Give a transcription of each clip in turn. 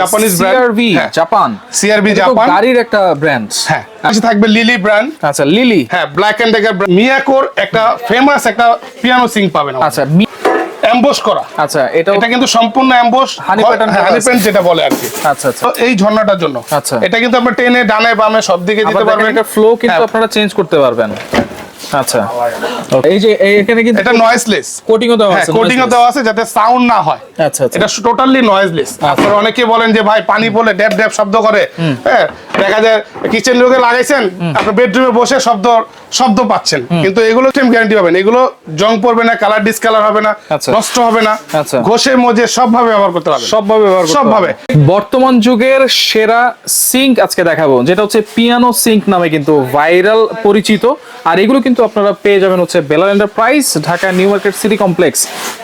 Japanese brand CRV Japan তো Japan গাড়ির একটা ব্র্যান্ড হ্যাঁ পাশে থাকবে লিলি ব্র্যান্ড আচ্ছা লিলি হ্যাঁ ব্ল্যাক এন্ড ডেকার মিয়াকোর একটা ফেমাস একটা পিয়ানো সিং পাবেন আচ্ছা এমবোস করা। আচ্ছা এটা এটা কিন্তু সম্পূর্ণ এমবোস pattern করা হানি আছে। যেটা বলে আর কি। আচ্ছা আচ্ছা। তো এই ঝর্ণাটার জন্য। আচ্ছা। এটা কিন্তু আপনি টেনে ডানে বামে সব দিকে দিতে পারবেন। এটা ফ্লো কিন্তু হ্যাঁ, আপনারা চেঞ্জ করতে পারবেন। আচ্ছা। এই যে এখানে কিন্তু এটা নয়েজলেস কোটিংও দেওয়া আছে কোটিং দেওয়া আছে যাতে সাউন্ড না হয়। আচ্ছা এটা টোটালি নয়েজলেস আপনারা অনেকে বলেন যে ভাই পানি পড়লে ড্যাব ড্যাব শব্দ করে। হ্যাঁ দেখা যায় কিচেন লোকে লাগাইছেন আপনার বেডরুমে বসে শব্দ শব্দ পাচ্ছেন। কিন্তু এগুলো গ্যারান্টি পাবেন। এগুলো জং পড়বে না কালার ডিসকালার হবে না আচ্ছা। নষ্ট হবে না। আচ্ছা। ঘষে মজে সবভাবে ব্যবহার করতে পারবেন। সবভাবে ব্যবহার সবভাবে। বর্তমান যুগের সেরা সিঙ্ক আজকে দেখাবো যেটা হচ্ছে পিয়ানো সিঙ্ক নামে কিন্তু ভাইরাল পরিচিত। আর এগুলো কিন্তু আপনারা পেয়ে যাবেন হচ্ছে Belal enterprise Dhaka new market city complex.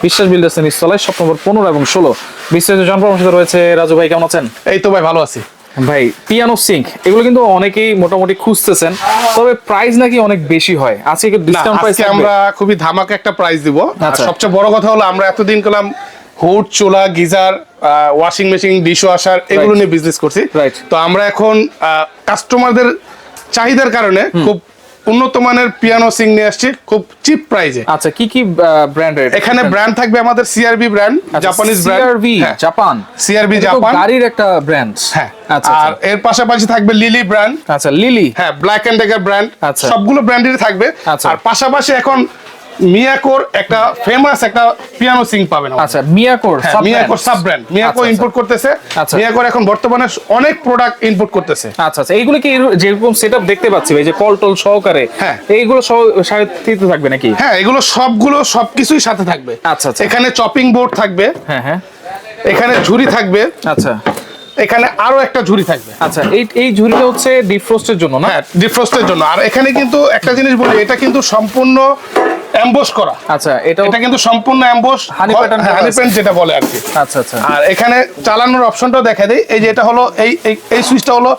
Biswas builders নিচতলায় শপ নম্বর পনেরো এবং ষোলো। বিস্তারিত জনপ্রমার সাথে রয়েছে রাজু ভাই কেমন আছেন? এই তো ভাই ভালো আছি। ভাই পিয়ানো সিঙ্ক এগুলো কিন্তু অনেকেই মোটামুটি খুঁজতেছেন তবে প্রাইস নাকি অনেক বেশি হয়। আজকে না ডিসকাউন্ট প্রাইস আমরা খুবই ধামাকা একটা প্রাইস দিব। আচ্ছা। সবচেয়ে বড় কথা হলো আমরা এতদিন করলাম হুড চুলা geyser washing machine dish washer এগুলো নিয়ে বিজনেস করছি. তো আমরা এখন কাস্টমারদের চাহিদার কারণে খুব উন্নত মানের পিয়ানো সিং নিয়ে আসছি খুব চিপ প্রাইজে আচ্ছা কি কি ব্র্যান্ডের এখানে ব্র্যান্ড থাকবে আমাদের CRB brand Japanese brand CRB Japan CRB Japan গাড়ির একটা ব্র্যান্ড হ্যাঁ। আচ্ছা আর এর পাশাপাশি থাকবে লিলি ব্র্যান্ড আচ্ছা লিলি হ্যাঁ ব্ল্যাক এন্ড ডেকার ব্র্যান্ড আচ্ছা। সবগুলো ব্র্যান্ডেরই থাকবে। আচ্ছা। আর পাশাপাশি এখন মিয়াকোর একটা ফেমাস একটা পিয়ানো সিং পাবেন আচ্ছা মিয়াকোর হ্যাঁ, মিয়াকোর। সাব ব্র্যান্ড মিয়াকো আচ্ছা, ইম্পোর্ট করতেছে। আচ্ছা। মিয়াকোর এখন বর্তমানে অনেক প্রোডাক্ট ইম্পোর্ট করতেছে। আচ্ছা আচ্ছা এইগুলো কি যেরকম সেটআপ দেখতে পাচ্ছি ভাই যে কল টল সহকারে হ্যাঁ। এইগুলো সহ সাথে থাকবে নাকি? হ্যাঁ এগুলো সবগুলো সবকিছুই সাথে থাকবে। আচ্ছা, আচ্ছা। এখানে চপিং বোর্ড থাকবে। হ্যাঁ হ্যাঁ। এখানে ঝুড়ি থাকবে। আচ্ছা। এখানে আরও একটা ঝুড়ি থাকবে। আচ্ছা এই এই ঝুড়িটা হচ্ছে ডিফ্রোস্টের জন্য না? হ্যাঁ ডিফ্রস্টের জন্য। আর এখানে কিন্তু একটা জিনিস বলি এটা কিন্তু সম্পূর্ণ এমবোস করা আচ্ছা এটা এটা কিন্তু সম্পূর্ণ এমবোস pattern করা হানি। পেন্ট যেটা বলে আর কি আচ্ছা আচ্ছা আর এখানে চালানোর অপশনটাও দেখা দেই এই যে এটা হলো এই এই- সুইচটা হলো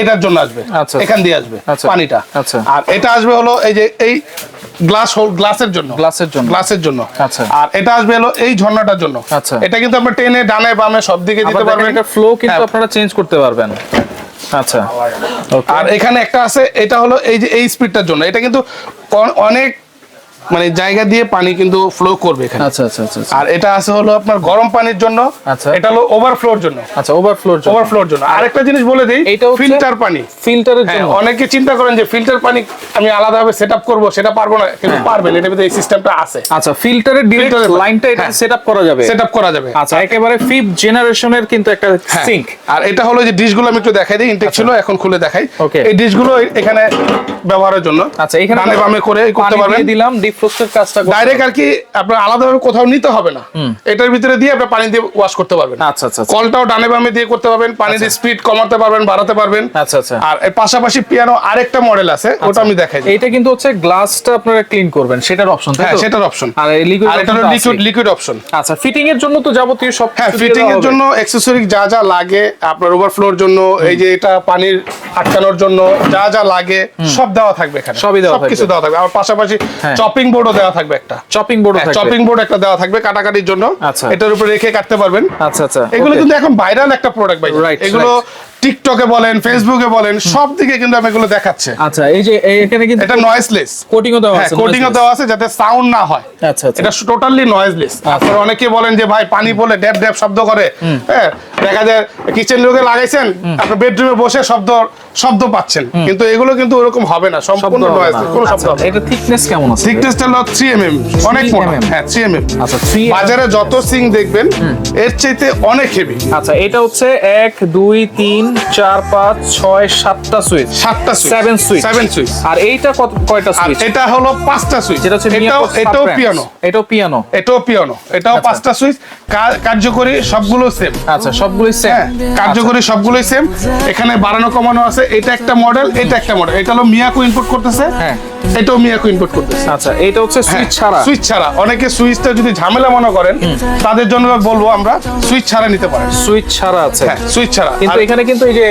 এটার জন্য আসবে আচ্ছা। এখান দিয়ে আসবে আচ্ছা। পানিটা আচ্ছা। আর এটা আসবে হলো এই যে এই গ্লাস হোল গ্লাসের জন্য গ্লাসের জন্য গ্লাসের জন্য আচ্ছা। আর এটা আসবে হলো এই ঝর্ণাটার জন্য আচ্ছা। এটা কিন্তু আপনি টেনে ডানে বামে সব দিকে দিতে পারবেন এটা ফ্লো কিন্তু হ্যাঁ। আপনারা চেঞ্জ করতে পারবেন আচ্ছা আর এখানে একটা আছে এটা হলো এই যে এই স্পিডটার জন্য এটা কিন্তু অনেক মানে জায়গা দিয়ে পানি কিন্তু ফ্লো করবে এখানে। আচ্ছা আচ্ছা আচ্ছা আচ্ছা। আর এটা আছে হলো আপনার গরম পানির জন্য। আচ্ছা। এটা হলো ওভারফ্লোর জন্য। আচ্ছা ওভারফ্লোর জন্য। ওভারফ্লোর জন্য। আরেকটা জিনিস বলে দিই হচ্ছে- ফিল্টার পানি। ফিল্টারের হ্যাঁ জন্য। অনেকে চিন্তা করেন যে ফিল্টার পানি আমি আলাদাভাবে সেট আপ করব সেটা পারব না কিন্তু হ্যাঁ। পারবেন এটার ভিতরে এই সিস্টেমটা আছে। আচ্ছা ফিল্টারের ডিরেক্ট লাইনটা এটা হ্যাঁ। সেটআপ করা যাবে। সেট আপ করা যাবে। আচ্ছা একেবারে ফিফথ জেনারেশনের কিন্তু একটা হ্যাঁ। সিঙ্ক আর এটা হলো যে ডিশগুলো আমি একটু দেখাই দিই ইনটেক ছিল এখন খুলে দেখাই। আচ্ছা। এই ডিশগুলো এখানে ব্যবহারের জন্য। আচ্ছা এখানে বামে করে করতে পারবেন। দিলাম কাজটা ডাইরেক্ট আর কি আপনার আলাদাভাবে কোথাও নিতে হবে না। এটার ভিতরে দিয়ে আপনি পানি দিয়ে ওয়াশ করতে পারবেন। আচ্ছা আচ্ছা আচ্ছা। কলটাও ডানে বামে দিয়ে করতে পারবেন পানির স্পিড কমাতে পারবেন বাড়াতে পারবেন। আচ্ছা আচ্ছা। আর এর পাশাপাশি পিয়ানো আরেকটা মডেল আছে ওটা আমি দেখাই। এইটা কিন্তু হচ্ছে গ্লাসটা আপনারা ক্লিন করবেন সেটার অপশন তাই হ্যাঁ তো? সেটার অপশন আর এই লিকুইড আর এটা লিকুইড লিকুইড অপশন আচ্ছা ফিটিং এর জন্য তো যাবতীয় সব হ্যাঁ ফিটিং এর জন্য অ্যাকসেসরি যা যা লাগে আপনার ওভারফ্লোর জন্য এই যে এটা পানির আটকানোর জন্য যা যা লাগে সব দেওয়া থাকবে এখানে। সবই দেওয়া সবকিছু থাকবে। দেওয়া থাকবে। আর পাশাপাশি হ্যাঁ। চপিং বোর্ডও দেওয়া থাকবে একটা। চপিং বোর্ড চপিং বোর্ড একটা দেওয়া থাকবে কাটাকাটির জন্য। আচ্ছা। এটার উপরে রেখে কাটতে পারবেন। আচ্ছা আচ্ছা এগুলো কিন্তু এখন ভাইরাল একটা প্রোডাক্ট ভাই রাইট এগুলো টিকটকে বলেন ফেসবুকে বলেন সব দিকে কিন্তু আমি এগুলো দেখাচ্ছে। আচ্ছা এই যে এখানে কিন্তু এটা নয়েজলেস কোটিংও দেওয়া হ্যাঁ আছে কোটিং ও দেওয়া আছে যাতে সাউন্ড না হয়। আচ্ছা আচ্ছা। এটা টোটালি নয়েজলেস আপনারা অনেকে বলেন যে ভাই পানি পড়লে ড্যাব ড্যাব শব্দ করে। হ্যাঁ দেখা যায় কিচেন লোকে লাগাইছেন আপনার বেডরুমে বসে শব্দ শব্দ পাচ্ছেন। কিন্তু এগুলো কিন্তু ওরকম হবে না সম্পূর্ণ নয়েজলেস কোনো শব্দ আচ্ছা, হবে এটা থিকনেস কেমন আছে? থিকনেসটা হলো 3 এমএম অনেক 3 মোটা। mm হ্যাঁ 3 এমএম আচ্ছা 3 বাজারে যত সিং দেখবেন এর চাইতে অনেক হেভি আচ্ছা এটা হচ্ছে এক দুই তিন চার পাঁচ ছয় সাতটা সুইচ সাতটা switch seven switch seven switch আর এইটা কত কয়টা সুইচ এটা হলো পাঁচটা সুইচ যেটা হচ্ছে এটাও এটাও পিয়ানো এটাও পিয়ানো এটাও পিয়ানো এটাও আচ্ছা। পাঁচটা সুইচ কার্যকরী সবগুলো সেম আচ্ছা সবগুলোই সেম হ্যাঁ কার্যকরী সবগুলোই সেম এখানে বাড়ানো কমানো আছে। এটা একটা মডেল এটা একটা মডেল এটা হলো মিয়াকো ইনপুট করতেছে। হ্যাঁ। এটাও মিয়াকো ইনপুট করতেছে। আচ্ছা এটা হচ্ছে সুইচ ছাড়া। সুইচ ছাড়া। অনেকে সুইচটা যদি ঝামেলা মনে করেন তাদের জন্য বলব আমরা সুইচ ছাড়া নিতে পারেন। সুইচ ছাড়া আছে। হ্যাঁ সুইচ ছাড়া। কিন্তু এখানে কিন্তু এই যে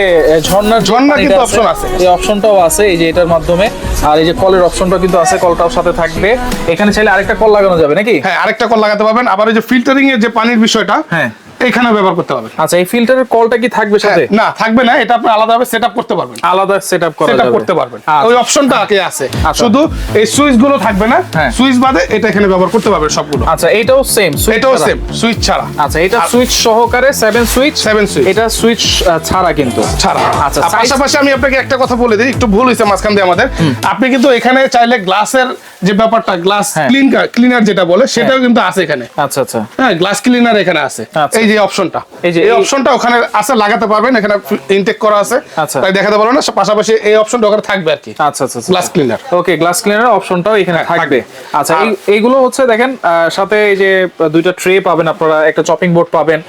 ঝর্ণার ঝর্ণা কিন্তু অপশন আছে। এই অপশনটাও আছে এই যে এটার মাধ্যমে আর এই যে কলের অপশনটা কিন্তু আছে কলটাও সাথে থাকবে এখানে চাইলে আরেকটা কল লাগানো যাবে নাকি হ্যাঁ আরেকটা কল লাগাতে পারবেন আবার এই যে ফিল্টারিং এর যে পানির বিষয়টা হ্যাঁ। এখানে ব্যবহার করতে পারবেন। আচ্ছা এই ফিল্টারের কলটা কি থাকবে সাথে? হ্যাঁ, না থাকবে না এটা আপনি আলাদাভাবে সেট করতে পারবেন। আলাদা সেটআপ করা যাবে। করতে পারবেন। আচ্ছা। ওই অপশনটা আগে আছে। আচ্ছা। শুধু এই সুইচগুলো থাকবে না হ্যাঁ। সুইচ বাদে এটা এখানে ব্যবহার করতে পারবেন সবগুলো। আচ্ছা এটাও সেম এটাও সেম সুইচ ছাড়া। আচ্ছা এটা সুইচ সহকারে সেভেন সুইচ Seven switch। এটা সুইচ ছাড়া কিন্তু। ছাড়া। আচ্ছা, পাশাপাশি আমি আপনাকে একটা কথা বলে দিই একটু ভুল হয়েছে মাঝখান দিয়ে আমাদের। আপনি কিন্তু এখানে চাইলে গ্লাসের যে ব্যাপারটা গ্লাস হ্যাঁ। ক্লিন ক্লিনার যেটা বলে সেটাও কিন্তু আছে এখানে। আচ্ছা আচ্ছা। হ্যাঁ গ্লাস ক্লিনার এখানে আছে। আচ্ছা। এই যে অপশনটা এই যে এই অপশনটা ওখানে আছে লাগাতে পারবেন এখানে ইনটেক করা আছে। আচ্ছা। তাই দেখাতে পারব না পাশাপাশি এই অপশনটা ওখানে থাকবে আর কি। আচ্ছা আচ্ছা glass cleaner okay glass cleaner অপশনটাও এখানে হ্যাঁ, থাকবে। আচ্ছা এইগুলো হচ্ছে দেখেন সাথে এই যে দুইটা ট্রে পাবেন আপনারা একটা চপিং বোর্ড পাবেন।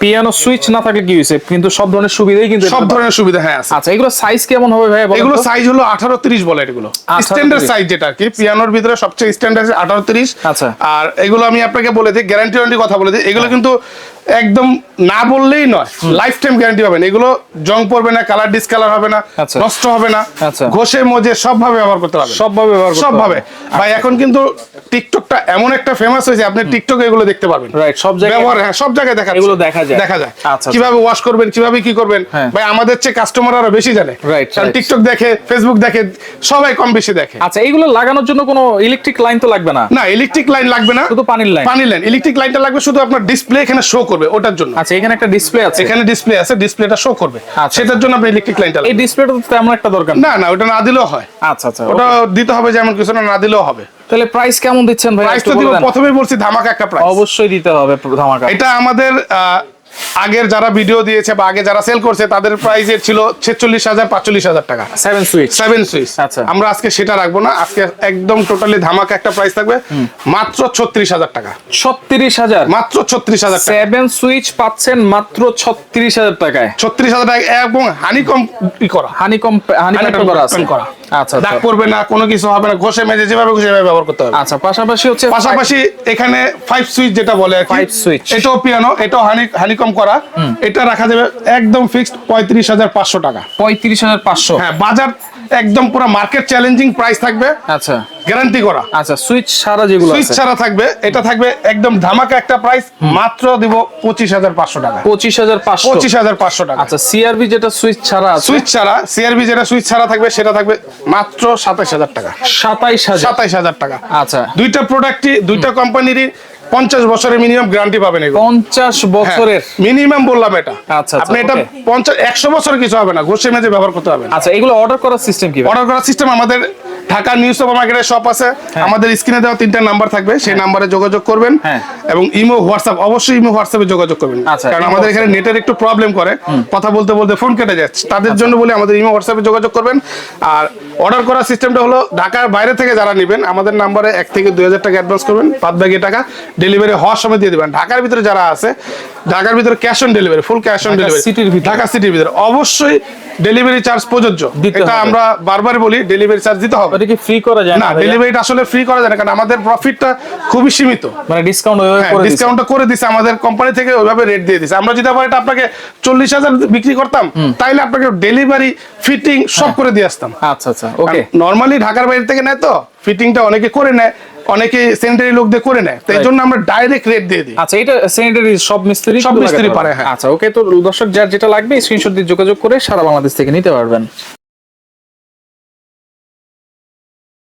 পিয়ানো সুইচ না থাকলে কি হয়েছে? কিন্তু সব ধরনের সুবিধাই কিন্তু সব ধরনের সুবিধা হ্যাঁ আছে। আচ্ছা এগুলো সাইজ কেমন হবে ভাই এগুলো সাইজ হলো আঠারো তিরিশ বলে এগুলো। 18 স্ট্যান্ডার্ড সাইজ যেটা কি পিয়ানোর ভিতরে সবচেয়ে স্ট্যান্ডার্ড আঠারো তিরিশ। আচ্ছা। আর এগুলো আমি আপনাকে বলে দিই গ্যারান্টি ওয়ারেন্টি কথা বলে দিই এগুলো কিন্তু একদম না বললেই নয়। লাইফ টাইম গ্যারান্টি পাবেন। এগুলো জং পড়বে না কালার ডিসকালার হবে না আচ্ছা। নষ্ট হবে না। আচ্ছা। ঘষে মজে সবভাবে ব্যবহার করতে পারবেন। সবভাবে ব্যবহার করতে সব ভাবে ভাই এখন কিন্তু টিকটকটা এমন একটা ফেমাস হয়েছে আপনি টিকটক এগুলো দেখতে পারবেন। Right, সব জায়গায়- ব্যবহার হ্যাঁ সব জায়গায় দেখা এগুলো দেখা যায়। দেখা যায়। আচ্ছা, কীভাবে ওয়াশ করবেন কীভাবে কি করবেন হ্যাঁ। ভাই আমাদের চেয়ে কাস্টমার আরও বেশি জানে। রাইট কারণ টিকটক দেখে ফেসবুক দেখে সবাই কম বেশি দেখে। আচ্ছা এইগুলো লাগানোর জন্য কোনো ইলেকট্রিক লাইন তো লাগবে না? না ইলেকট্রিক লাইন লাগবে না। শুধু পানির লাইন পানি লাইন ইলেকট্রিক লাইনটা লাগবে শুধু আপনার ডিসপ্লে এখানে শো করবে ওটার জন্য। আচ্ছা এখানে একটা ডিসপ্লে আছে। এখানে ডিসপ্লে আছে ডিসপ্লেটা শো করবে। আচ্ছা। সেটার জন্য আপনি ইলেকট্রিক লাইনটা এই ডিসপ্লেটা তো তেমন একটা দরকার না। না ওটা না দিলেও হয়। আচ্ছা আচ্ছা ওটা দিতে হবে যেমন কিছু না না দিলেও হবে। তাহলে প্রাইস কেমন দিচ্ছেন ভাই? প্রাইস তো দিব প্রথমেই বলছি ধামাকা একটা প্রাইস অবশ্যই দিতে হবে ধামাকা। এটা আমাদের আগের যারা ভিডিও দিয়েছে বা আগে যারা সেল করছে তাদের প্রাইস এর ছিল ছেচল্লিশ হাজার পাঁচচল্লিশ হাজার টাকা। সেভেন সুইচ সেভেন সুইচ আচ্ছা। আমরা আজকে সেটা রাখব না। আজকে একদম টোটালি ধামাকা একটা প্রাইস থাকবে। মাত্র ছত্রিশ হাজার টাকা। ছত্রিশ হাজার? মাত্র ছত্রিশ হাজার টাকা। সেভেন সুইচ পাচ্ছেন মাত্র ছত্রিশ হাজার টাকায়। ছত্রিশ হাজার টাকা এবং হানিকম করা। হানিকম হানি Honeycomb প্যাটার্ন করা আছে। pattern করা। আচ্ছা দাগ আচ্ছা। পড়বে না কোনো কিছু হবে না ঘষে মেজে যেভাবে ঘষে যেভাবে ব্যবহার করতে হবে। আচ্ছা পাশাপাশি হচ্ছে পাশাপাশি এখানে ফাইভ সুইচ যেটা বলে ফাইভ সুইচ এটাও পিয়ানো এটাও হানি হানিকম করা। এটা রাখা যাবে একদম ফিক্সড পঁয়ত্রিশ হাজার পাঁচশো টাকা। পঁয়ত্রিশ হাজার পাঁচশো। হ্যাঁ বাজার একদম পুরো মার্কেট চ্যালেঞ্জিং প্রাইস থাকবে। আচ্ছা। গ্যারান্টি করা। আচ্ছা সুইচ সারা যেগুলো সুইচ ছাড়া থাকবে এটা থাকবে একদম ধামাকা একটা প্রাইস মাত্র দিব পঁচিশ হাজার পাঁচশো টাকা। পঁচিশ হাজার পাঁচশো। পঁচিশ হাজার পাঁচশো টাকা। আচ্ছা সিআরবি যেটা সুইচ ছাড়া আছে। সুইচ ছাড়া সিআরবি যেটা সুইচ ছাড়া থাকবে সেটা থাকবে মাত্র সাতাইশ হাজার টাকা। সাতাইশ হাজার। সাতাইশ হাজার টাকা। আচ্ছা। দুইটা প্রোডাক্টই দুইটা কোম্পানিরই পঞ্চাশ বছরের মিনিমাম গ্যারান্টি পাবেন পঞ্চাশ বছরের? মিনিমাম বললাম এটা। আচ্ছা, আচ্ছা, আপনি এটা. পঞ্চাশ একশো বছর কিছু হবে না ঘষে মেজে ব্যবহার করতে হবে আচ্ছা এগুলো অর্ডার করার সিস্টেম কি অর্ডার করার সিস্টেম আমাদের ঢাকা নিউ সুপার মার্কেটের শপ আছে আমাদের স্ক্রিনে দেওয়া তিনটা নাম্বার থাকবে সেই নাম্বারে যোগাযোগ করবেন। হ্যাঁ। এবং ইমো হোয়াটসঅ্যাপ অবশ্যই ইমো হোয়াটসঅ্যাপে যোগাযোগ করবেন। আচ্ছা, কারণ আমাদের এখানে নেটের একটু প্রবলেম করে কথা বলতে বলতে ফোন কেটে যাচ্ছে। তাদের আচ্ছা। জন্য বলে আমাদের ইমো হোয়াটসঅ্যাপে যোগাযোগ করবেন। আর অর্ডার করার সিস্টেমটা হলো ঢাকার বাইরে থেকে যারা নেবেন আমাদের নাম্বারে এক থেকে দুই হাজার টাকা অ্যাডভান্স করবেন পাঁচ বাকি টাকা ডেলিভারি হওয়ার সময় দিয়ে দেবেন। ঢাকার ভিতরে যারা আছে ঢাকার ভিতরে cash on delivery full cash on delivery Dhaka সিটির ভিতরে। অবশ্যই ডেলিভারি চার্জ প্রযোজ্য। এটা আমরা বারবার বলি ডেলিভারি চার্জ দিতে হবে। ওটা কি ফ্রি করা যায় না ডেলিভারিটা আসলে ফ্রি করা যায় না কারণ আমাদের প্রফিটটা খুবই সীমিত। মানে ডিসকাউন্ট ওইভাবে করে দিচ্ছে। ডিসকাউন্টটা করে দিছে আমাদের কোম্পানি থেকে ওইভাবে রেট দিয়ে দিছে আমরা যদি আবার এটা আপনাকে চল্লিশ হাজার বিক্রি করতাম তাইলে আপনাকে ডেলিভারি ফিটিং সব করে দিয়ে আসতাম। আচ্ছা আচ্ছা ওকে নর্মালি ঢাকার বাইরে থেকে নেয় তো ফিটিংটা অনেকে করে নেয়। অনেকে সেন্টারি লোক দিয়ে করে নেয় তো এই জন্য আমরা ডাইরেক্ট রেট দিয়ে দিই। আচ্ছা এটা সেনিটারি সব মিস্ত্রি সব মিস্ত্রি পারে, হ্যাঁ। আচ্ছা ওকে তো দর্শক যার যেটা লাগবে স্ক্রিনশট দিয়ে যোগাযোগ করে সারা বাংলাদেশ থেকে নিতে পারবেন।